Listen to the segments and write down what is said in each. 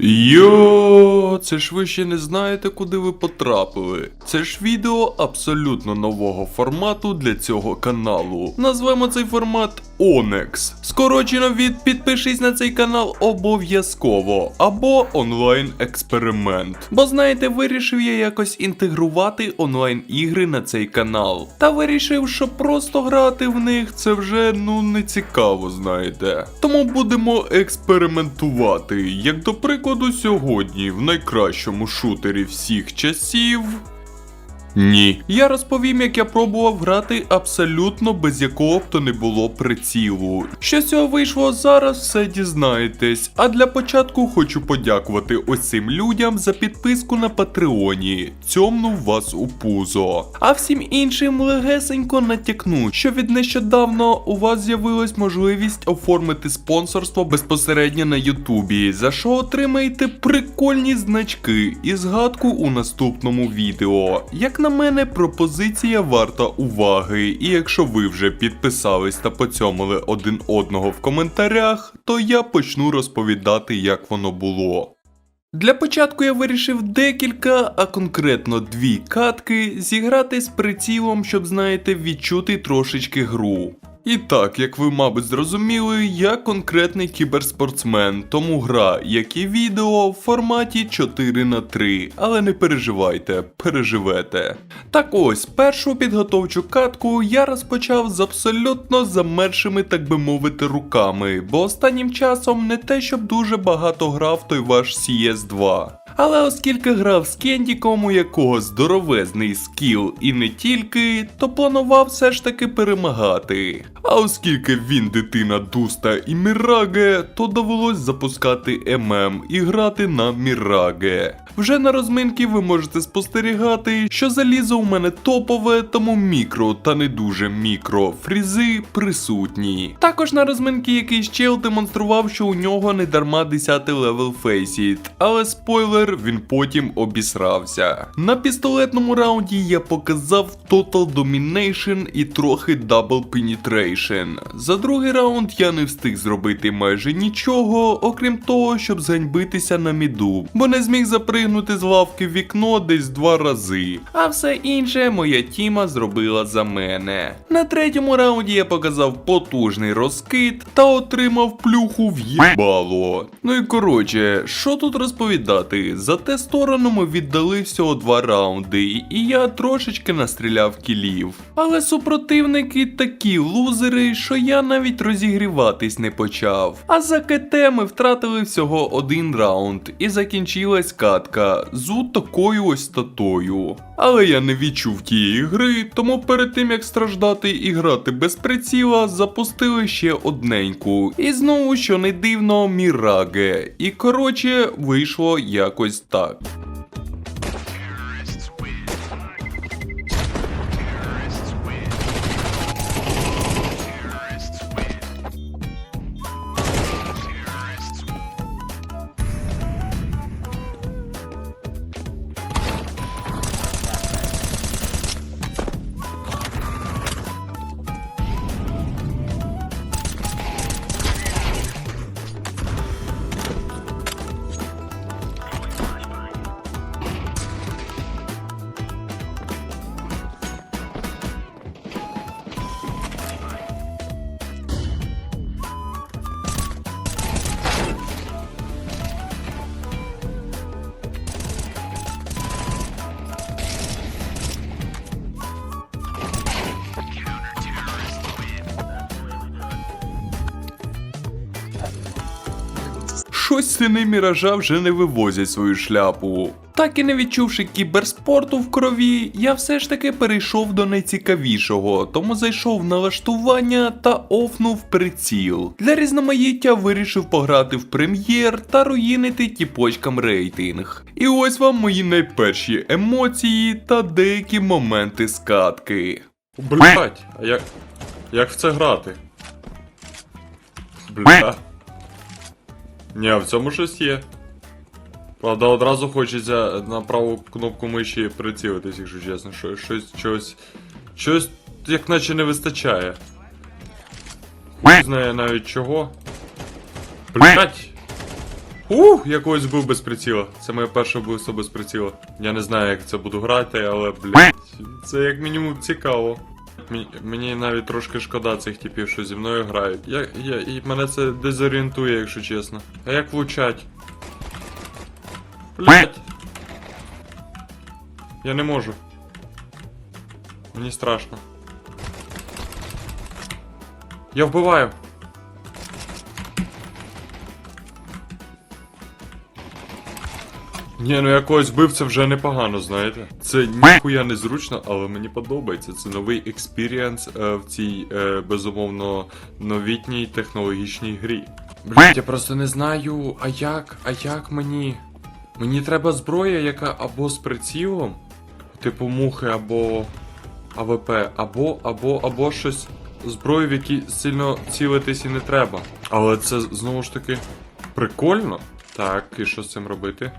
Йо, це ж ви ще не знаєте, куди ви потрапили. Це ж відео абсолютно нового формату для цього каналу. Назвемо цей формат Onyx. Скорочено від підпишись на цей канал обов'язково або онлайн експеримент. Бо знаєте, вирішив я якось інтегрувати онлайн ігри на цей канал. Та вирішив, що просто грати в них це вже ну не цікаво, знаєте. Тому будемо експериментувати. Як до прикладу, сьогодні в найкращому шутері всіх часів. Ні. Я розповім, як я пробував грати абсолютно без якого б то не було прицілу. Що з цього вийшло зараз, все дізнаєтесь. А для початку хочу подякувати цим людям за підписку на Патреоні. Цьомнув вас у пузо. А всім іншим легесенько натякну, що від нещодавно у вас з'явилась можливість оформити спонсорство безпосередньо на Ютубі, за що отримаєте прикольні значки і згадку у наступному відео. Як на мене, пропозиція варта уваги, і якщо ви вже підписались та поцьомили один одного в коментарях, то я почну розповідати, як воно було. Для початку я вирішив декілька, а конкретно дві катки зіграти з прицілом, щоб, знаєте, відчути трошечки гру. І так, як ви, мабуть, зрозуміли, я конкретний кіберспортсмен, тому гра, як і відео, в форматі 4 на 3 але не переживайте, переживете. Так ось, першу підготовчу катку я розпочав з абсолютно замершими, так би мовити, руками, бо останнім часом не те, щоб дуже багато грав той ваш CS2. Але оскільки грав з Кендіком, у якого здоровезний скіл і не тільки, то планував все ж таки перемагати. А оскільки він дитина Дуста і Міраге, то довелось запускати ММ і грати на Міраге. Вже на розминки ви можете спостерігати, що залізо у мене топове, тому мікро та не дуже мікро фрізи присутні. Також на розминки якийсь чел демонстрував, що у нього не дарма 10 левел фейсіт, але спойлер, він потім обісрався. На пістолетному раунді я показав Total Domination і трохи Double Penetration. За другий раунд я не встиг зробити майже нічого, окрім того, щоб зганьбитися на міду, бо не зміг запригнути з лавки в вікно десь два рази. А все інше моя тіма зробила за мене. На третьому раунді я показав потужний розкид та отримав плюху в їбало. Ну і коротше, що тут розповідати? За те сторону ми віддали всього два раунди, і я трошечки настріляв кілів. Але супротивники такі лузери, що я навіть розігріватись не почав. А за КТ ми втратили всього один раунд, і закінчилась катка з такою ось статою. Але я не відчув тієї гри, тому перед тим як страждати і грати без приціла, запустили ще одненьку. І знову, що не дивно, Міраге. І коротше, вийшло якось так. Щось сини міража вже не вивозять свою шляпу. Так і не відчувши кіберспорту в крові, я все ж таки перейшов до найцікавішого, тому зайшов в налаштування та офнув приціл. Для різноманіття вирішив пограти в прем'єр та руїнити тіпочкам рейтинг. І ось вам мої найперші емоції та деякі моменти скатки. Блять, а як. Як в це грати? Бля. Ні, в цьому щось є. Правда, одразу хочеться на праву кнопку миші прицілитись, якщо чесно, що щось щось. Щось як наче не вистачає. Хуй знає навіть чого. Блять! Ух, я когось вбив без приціла. Це моє перше вбивство без приціла. Я не знаю, як це буду грати, але, блядь, це як мінімум цікаво. Мені, навіть трошки шкода цих типів, що зі мною грають. Я, я, і мене це дезорієнтує, якщо чесно. А як влучать? Блять! Я не можу. Мені страшно. Я вбиваю. Ні, ну якогось вбив це вже непогано, знаєте. Це ніхуя не зручно, але мені подобається. Це новий експірієнс е, в цій е, безумовно новітній технологічній грі. Блять, я просто не знаю, а як, а як мені. Мені треба зброя, яка або з прицілом, типу мухи, або АВП, або, або, або щось зброю, в якій сильно цілитись і не треба. Але це знову ж таки прикольно. Так, і що з цим робити?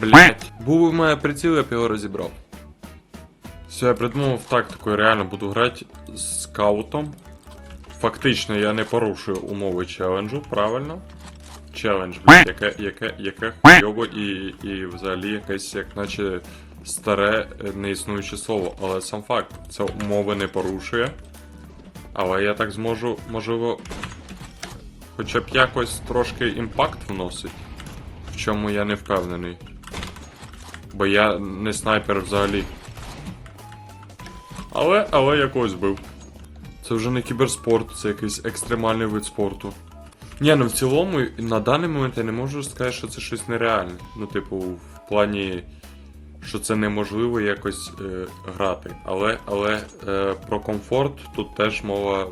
Блять. Був у мене приціл, я б його розібрав. Все, я придумав тактику, я реально буду грати з скаутом. Фактично я не порушую умови челенджу, правильно? Челендж, блядь, яке, яке, яке хуйово і, і взагалі якесь, як наче старе е, неіснуюче слово. Але сам факт, це умови не порушує. Але я так зможу, можливо, хоча б якось трошки імпакт вносить, в чому я не впевнений. Бо я не снайпер взагалі. Але, але я когось. Це вже не кіберспорт, це якийсь екстремальний вид спорту. Ні, ну в цілому, на даний момент я не можу сказати, що це щось нереальне. Ну, типу, в плані, що це неможливо якось е, грати. Але, але е, про комфорт тут теж мова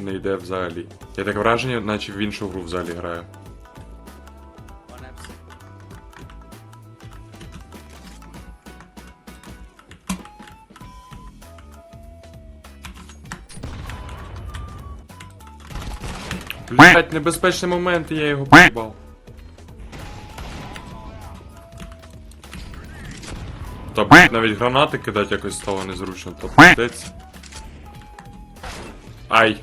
не йде взагалі. Я таке враження, наче в іншу гру взагалі граю. Блять, небезпечний момент, і я його поїбав. Та блять, навіть гранати кидати якось стало незручно, то пиздець. Ай.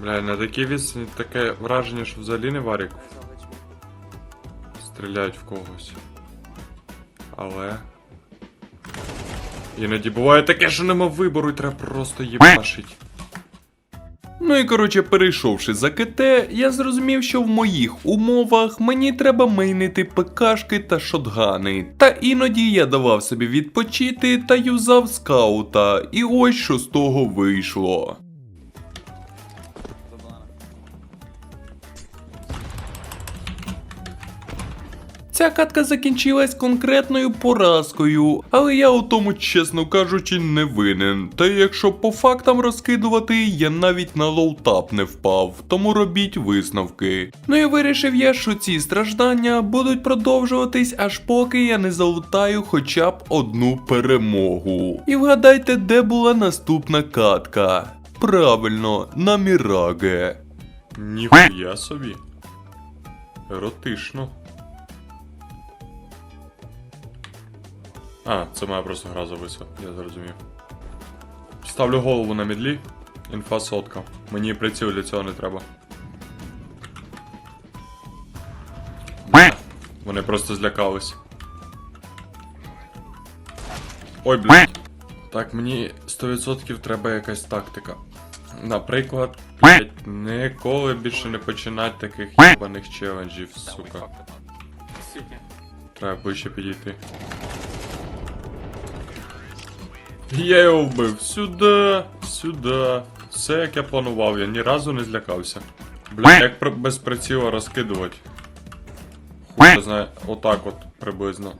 Бля, на такій відстані таке враження, що взагалі не варік. Стріляють в когось. Але. Іноді буває таке, що нема вибору і треба просто їбашить. Ну і коротше, перейшовши за КТ, я зрозумів, що в моїх умовах мені треба мейнити ПКшки та шотгани. Та іноді я давав собі відпочити та юзав скаута, і ось що з того вийшло. Ця катка закінчилась конкретною поразкою, але я у тому, чесно кажучи, не винен. Та якщо по фактам розкидувати, я навіть на лоутап не впав, тому робіть висновки. Ну і вирішив я, що ці страждання будуть продовжуватись, аж поки я не залутаю хоча б одну перемогу. І вгадайте, де була наступна катка. Правильно, на Міраге. Ніхуя собі. Еротично. А, це моя просто гра зависла, я зрозумів. Ставлю голову на мідлі. Інфа сотка. Мені приціл для цього не треба. Вони просто злякались. Ой, блядь. Так, мені 100% треба якась тактика. Наприклад, блядь, ніколи більше не починати таких їбаних челенджів, сука. Треба ближче підійти. Я його вбив. Сюди, сюди. Все як я планував, я ні разу не злякався. Бля, як при- без приціла розкидувати. Хуй знає, отак от приблизно.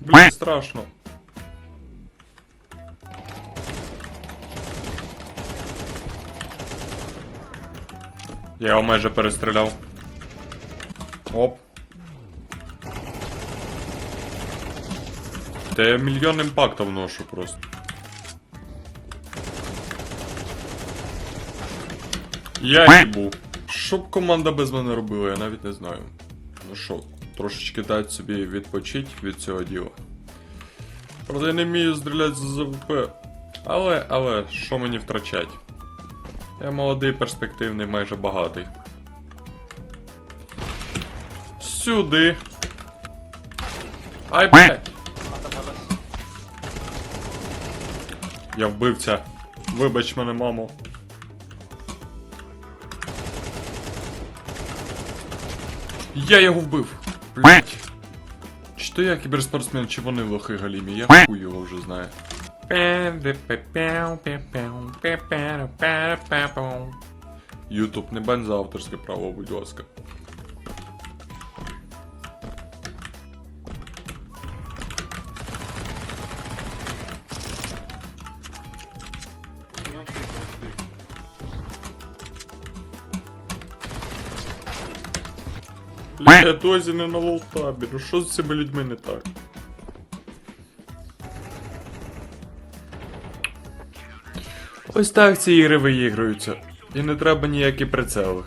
Блін, страшно. Я його майже перестріляв. Оп. Та я мільйон імпактів вношу просто. Я їбу. Що б команда без мене робила, я навіть не знаю. Ну що, трошечки дати собі відпочити від цього діла. Правда, я не вмію стріляти з ЗВП. Але, але, що мені втрачать? Я молодий, перспективний, майже багатий. Сюди. Ай, блядь. Я вбивця. Вибач мене, мамо. Я його вбив. Блять. Чи то я кіберспортсмен, чи вони лохи галімі, я хуй його вже знаю. Ютуб, не бань за авторське право, будь ласка. Я досі не на лолтабі, ну що з цими людьми не так? Ось так ці ігри виігруються. І не треба ніякі прицели.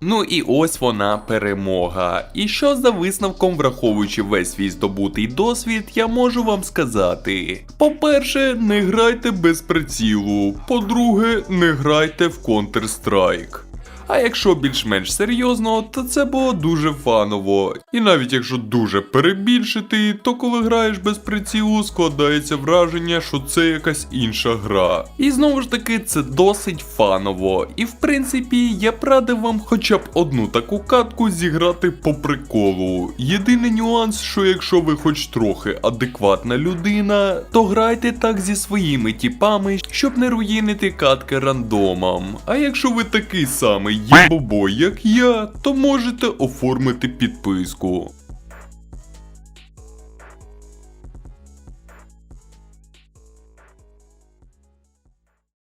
Ну і ось вона перемога. І що за висновком, враховуючи весь свій здобутий досвід, я можу вам сказати. По-перше, не грайте без прицілу. По-друге, не грайте в Counter-Strike. А якщо більш-менш серйозно, то це було дуже фаново. І навіть якщо дуже перебільшити, то коли граєш без прицілу, складається враження, що це якась інша гра. І знову ж таки, це досить фаново. І в принципі, я б радив вам хоча б одну таку катку зіграти по приколу. Єдиний нюанс, що якщо ви хоч трохи адекватна людина, то грайте так зі своїми тіпами, щоб не руїнити катки рандомом. А якщо ви такий самий єбобой, як я, то можете оформити підписку.